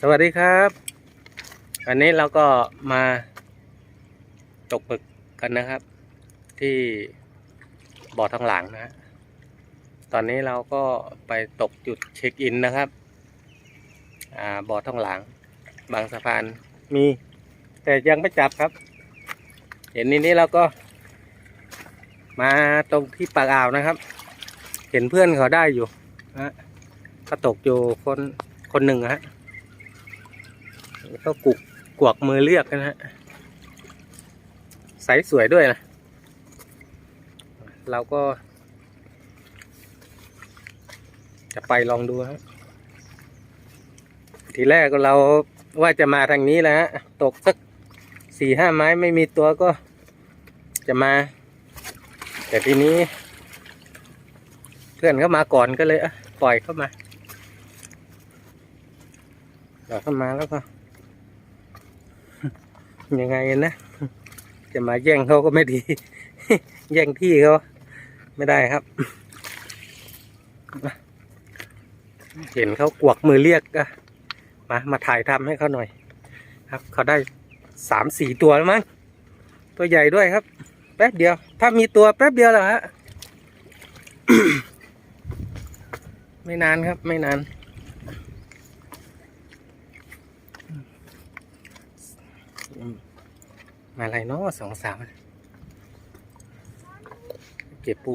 สวัสดีครับวันนี้เราก็มาตกหมึกกันนะครับ ที่บ่อทองหลางนะฮะตอนนี้เราก็ไปตกจุดเช็คอินนะครับบ่อทองหลางบางสะพานมี แต่ยังไม่จับครับ เห็นนี้นี้เราก็มาตรงที่ปากอ่าวนะครับ เห็นเพื่อนเขาได้อยู่นะก็ตกอยู่คน คนหนึ่งอะฮะก็กุกกวกมือเรียกนะฮะใสสวยด้วยนะ เราก็ จะไปลองดูฮะทีแรกเราว่าจะมาทางนี้แหละฮะตกสักสี่ห้าไม้ไม่มีตัวก็จะมา แต่ทีนี้ เพื่อนเข้ามาก่อนก็เลยอะปล่อยเข้ามา ปล่อเข้ามาแล้วก็ ยังไงนะ จะมาแย่งเขาก็ไม่ดี แย่งที่เขาไม่ได้ครับ เห็นเขากวักมือเรียกอะมามาถ่ายทำให้เขาหน่อย ครับเขาได้สามสี่ตัวแล้วมั้งตัวใหญ่ด้วยครับ แป๊บเดียว ถ้ามีตัวแป๊บเดียวเหรอฮะไม่นานครับ ไม่นาน มา อะไรเนาะสองสามเก็บปู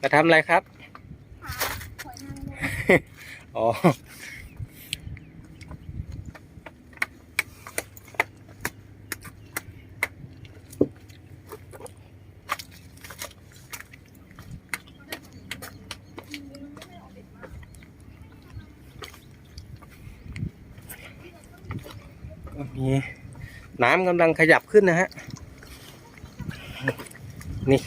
จะทำอะไรครับหอ นางรมอ๋อก็มีน้ำกำลังขยับขึ้นนะฮะ นี่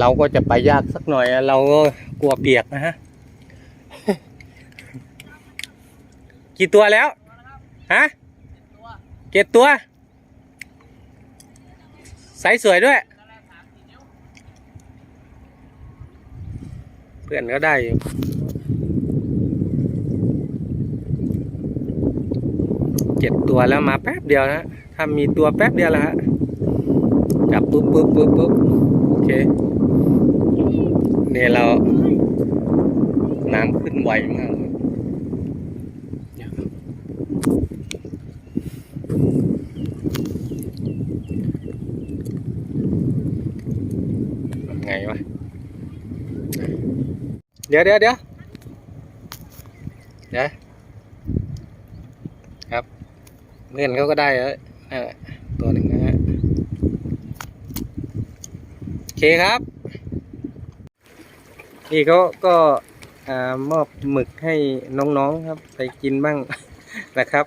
เราก็จะไปยากสักหน่อย เราก็กลัวเปียกนะฮะ กี่ตัวแล้ว ฮะเจ็ดตัว ไซส์สวยด้วย เพื่อนก็ได้อยู่ เจ็ดตัวแล้วมาแป๊บเดียวนะถ้ามีตัวแป๊บเดียวแล้วฮะจับปุ๊บปุ๊บปุ๊บปุ๊บโอเคเนี่ยเราน้ำขึ้นไวมากเลยเนี่ยทำไงวะ เดี๋ยวเดี๋ยวเดี๋ยวเดี๋ยวครับ เพื่อนเขาก็ได้แล้วนั่นแหละตัวหนึ่งนะฮะโอเคครับพี่เขาก็ามอบหมึกให้น้องๆครับ ไปกินบ้างนะครับ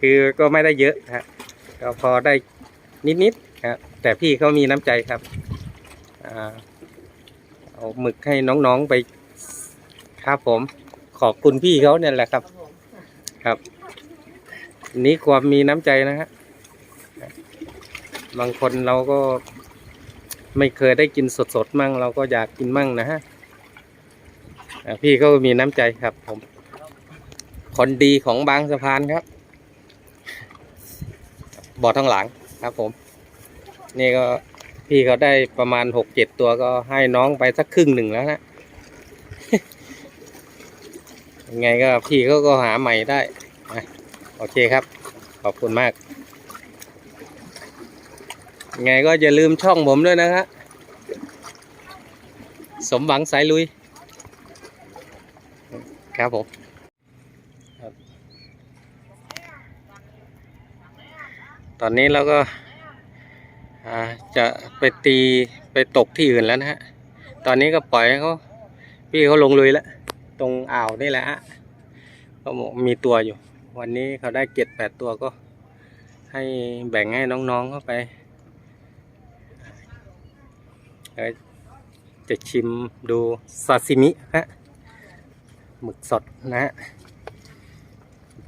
คือก็ไม่ได้เยอะครับก็พอได้นิดๆครับแต่พี่เขามีน้ำใจครับอเอาหมึกให้น้องๆไปครับผมขอบคุณพี่เขาเนี่ยแหละครับ ครับ นี่ความมีน้ำใจนะฮะบางคนเราก็ไม่เคยได้กินสดๆมั่ง เราก็อยากกินมั่งนะฮะพี่เขามีน้ำใจครับผม คนดีของบางสะพานครับบ่อทองหลังครับผม นี่ก็พี่เขาได้ประมาณหกเจ็ดตัวก็ให้น้องไปสักครึ่งหนึ่งแล้วนะยังไงก็พี่เขาก็หาใหม่ได้ โอเคครับ ขอบคุณมากยังไงก็อย่าลืมช่องผมด้วยนะครับสมหวังสายลุย ครับผมตอนนี้เราก็าจะไปตีไปตกที่อื่นแล้วนะฮะ ตอนนี้ก็ปล่อยให้เขาพี่เขาลงลุยแล้ว ตรงอ่าวนี่แหละฮะก็มีตัวอยู่ วันนี้เขาได้เจ็ดแปดตัวก็ ให้แบ่งให้น้องๆเข้าไปจะชิมดูซาซิมิฮะหมึกสดนะฮะ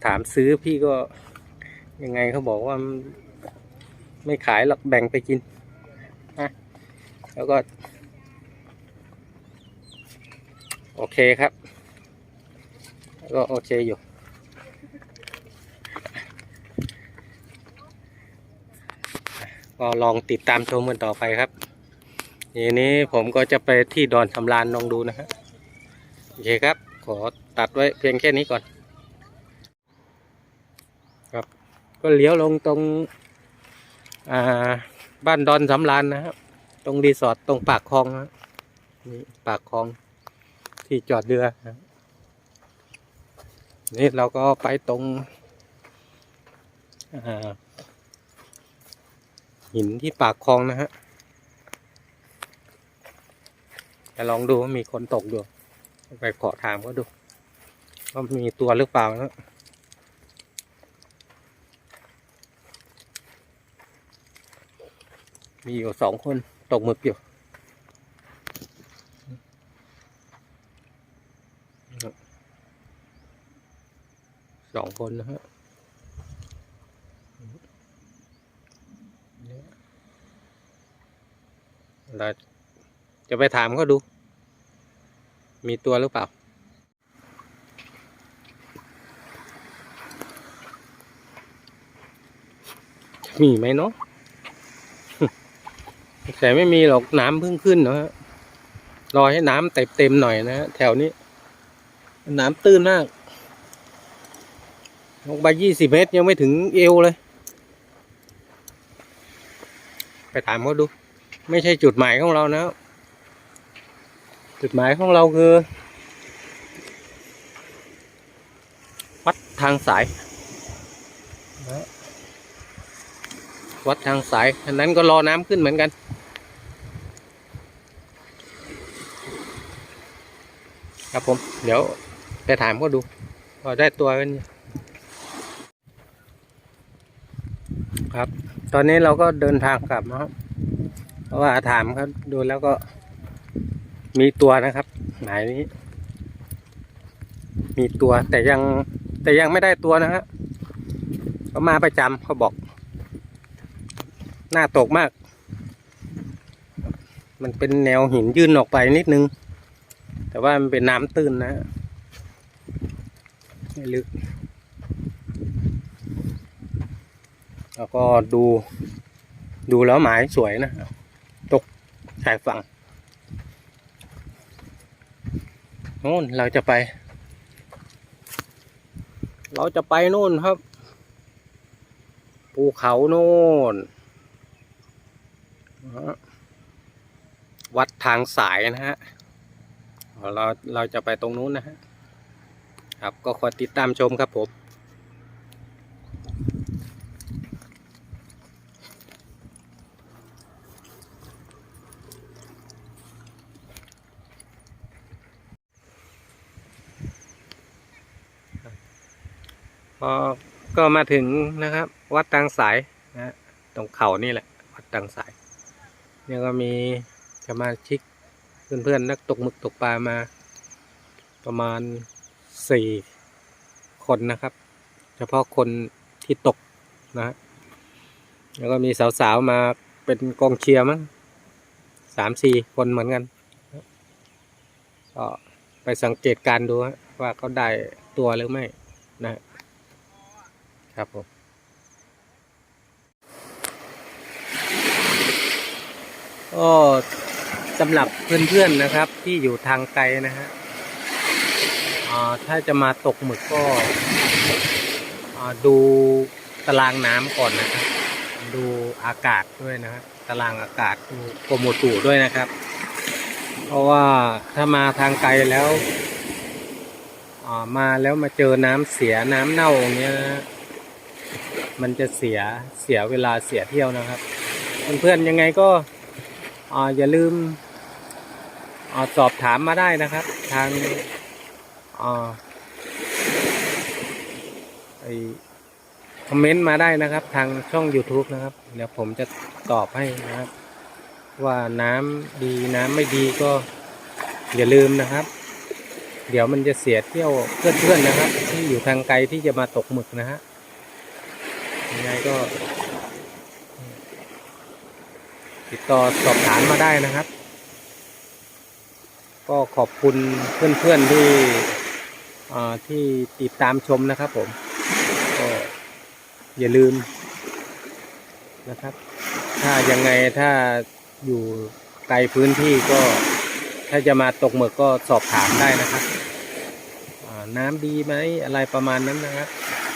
ถามซื้อพี่ก็ยังไงเขาบอกว่าไม่ขายหรอกแบ่งไปกินนะแล้วก็ โอเคครับ ก็โอเคอยู่ ก็ลองติดตามชมกันต่อไปครับทีนี้ผมก็จะไปที่ดอนสำรานลองดูนะฮะโอเคครับ ขอตัดไว้เพียงแค่นี้ก่อน ครับ ก็เลี้ยวลงตรงอ่าบ้านดอนสำรานนะครับ ตรงรีสอร์ทตรงปากคลองนะนี่ปากคลองที่จอดเรือนะนี่เราก็ไปตรงอ่า หินที่ปากคลองนะฮะจะลองดูว่ามีคนตกดูไปขอถามก็ดูว่ามีตัวหรือเปล่านะมีอยู่สองคนตกหมึกอยู่สองคนนะฮะ เราจะไปถามเขาดู มีตัวหรือเปล่า มีไหมเนาะแต่ไม่มีหรอกน้ำเพิ่งขึ้นเนาะรอให้น้ำเต็มเต็มหน่อยนะฮะแถวนี้ น้ำตื้นมากลงไปยี่สิบเมตรยังไม่ถึงเอวเลย ไปถามเขาดู ไม่ใช่จุดหมายของเรานะ จุดหมายของเราคือวัดทางสาย วัดทางสายอันนั้นก็รอน้ำขึ้นเหมือนกัน ครับผม เดี๋ยวไปถามเขาดูพอได้ตัวกันครับ ตอนนี้เราก็เดินทางกลับนะครับ เพราะว่าถามเขาดูแล้วก็มีตัวนะครับ หมายนี้ มีตัวแต่ยังแต่ยังไม่ได้ตัวนะฮะเขามาประจำเขาบอก หน้าตกมาก มันเป็นแนวหินยื่นออกไปนิดนึง แต่ว่ามันเป็นน้ำตื้นนะไม่ลึกแล้วก็ดูดูแล้วหมายสวยนะ ชายฝั่งโน่นเราจะไป เราจะไปโน่นครับ ภูเขาโน่น วัดทางสายนะฮะ เราเราจะไปตรงนู้นนะฮะ ครับก็ขอยติดตามชมครับผม พอก็มาถึงนะครับ วัดตังสายนะตรงเขานี่แหละ วัดตังสาย เนี่ยก็มีสมาชิกเพื่อนๆนักตกหมึกตกปลามา ประมาณสี่คนนะครับ เฉพาะคนที่ตกนะ แล้วก็มีสาวๆมาเป็นกองเชียร์มั้งสามสี่คนเหมือนกันก็ไปสังเกตการดูว่าเขาได้ตัวหรือไม่นะ ครับผมก็สำหรับเพื่อนๆนะครับ ที่อยู่ทางไกลนะฮะถ้าจะมาตกหมึกก็ดูตารางน้ำก่อนนะครับดูอากาศด้วยนะครับตารางอากาศดูโปรโมตูด้วยนะครับ เพราะว่าถ้ามาทางไกลแล้วมาแล้วมาเจอน้ำเสียน้ำเน่าอย่างเงี้ยนะ มันจะเสียเสียเวลาเสียเที่ยวนะครับ เพื่อนๆยังไงก็ออย่าลืมอสอบถามมาได้นะครับ ทางไอคอมเมนต์มาได้นะครับ ทางช่อง YouTube นะครับ เดี๋ยวผมจะตอบให้นะครับ ว่าน้ำดีน้ำไม่ดีก็อย่าลืมนะครับ เดี๋ยวมันจะเสียเที่ยวเพื่อนๆนะครับ ที่อยู่ทางไกลที่จะมาตกหมึกนะฮะ ยังไงก็ ติดต่อสอบถามมาได้นะครับ ก็ขอบคุณเพื่อนๆที่อ่าที่ติดตามชมนะครับผม ก็อย่าลืมนะครับ ถ้ายังไงถ้าอยู่ไกลพื้นที่ก็ถ้าจะมาตกหมึกก็สอบถามได้นะครับน้ำดีไหมอะไรประมาณนั้นนะครับ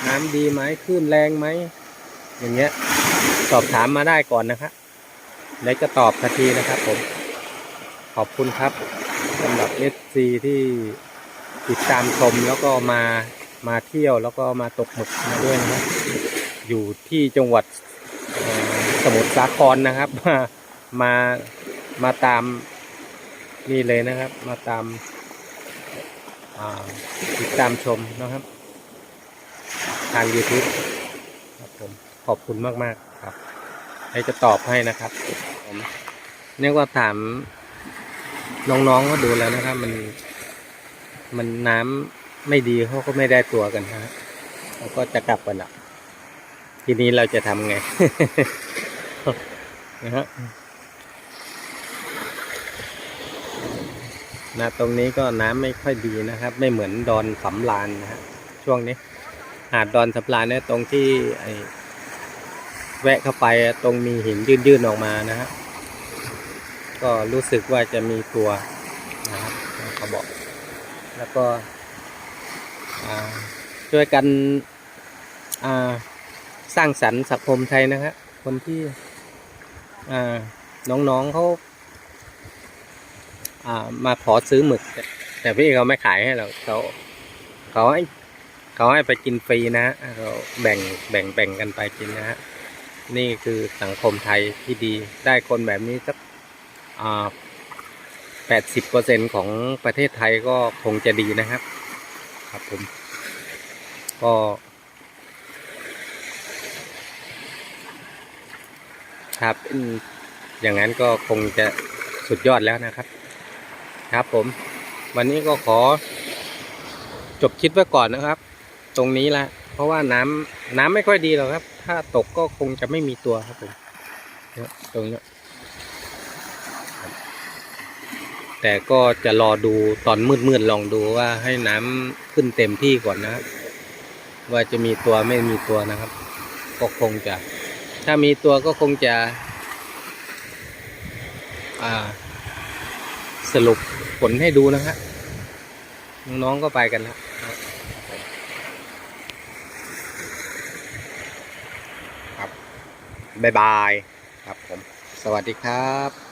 น้ำดีไหมคลื่นแรงไหม อย่างเงี้ย สอบถามมาได้ก่อนนะครับแล้วจะตอบทันทีนะครับผม ขอบคุณครับสำหรับเอซีที่ติดตามชมแล้วก็มามาเที่ยวแล้วก็มาตกหมึกมาด้วยนะครับ อยู่ที่จังหวัดสมุทรสาครนะครับ มามามาตามนี่เลยนะครับ มาตามติดตามชมนะครับ ทาง YouTube ครับ ขอบคุณมากๆครับให้จะตอบให้นะครับผมเนี่ยก็ถามน้องๆก็ดูแล้วนะครับ มัน มันน้ำไม่ดีเขาก็ไม่ได้ตัวกันนะฮะเขาก็จะกลับกันละทีนี้เราจะทำไงนะฮะนะตรงนี้ก็น้ำไม่ค่อยดีนะครับ ไม่เหมือนดอนสำรานนะฮะช่วงนี้ หาดดอนสำรานเนี่ยตรงที่ไอ แวะเข้าไปตรงมีหินยื่นๆออกมานะฮะก็รู้สึกว่าจะมีตัวนะครับเขาบอก แล้วก็ช่วยกันสร้างสรรค์สังคมไทยนะครับคนที่น้องๆเขาามาขอซื้อหมึก แต่พี่เขาไม่ขายให้เราเขาเขาให้เขาให้ไปกินฟรีนะฮะเราแบ่งแบ่งแบ่งกันไปกินนะฮะ นี่คือสังคมไทยที่ดีได้คนแบบนี้สักแปดสิบเปอร์เซ็นของประเทศไทยก็คงจะดีนะครับ ครับผม ก็ ครับอย่างนั้นก็คงจะสุดยอดแล้วนะครับ ครับผม วันนี้ก็ขอจบคลิปไว้ก่อนนะครับ ตรงนี้ละเพราะว่าน้ำ น้ำไม่ค่อยดีหรอกครับ ถ้าตกก็คงจะไม่มีตัวครับผมเยตรงนี้แต่ก็จะรอดูตอนมืดๆลองดูว่าให้น้ำขึ้นเต็มที่ก่อนนะว่าจะมีตัวไม่มีตัวนะครับ ก็คงจะ ถ้ามีตัวก็คงจะอ่าสรุปผลให้ดูนะครับน้องๆก็ไปกันแล้วครับ บ๊ายบายครับผม สวัสดีครับ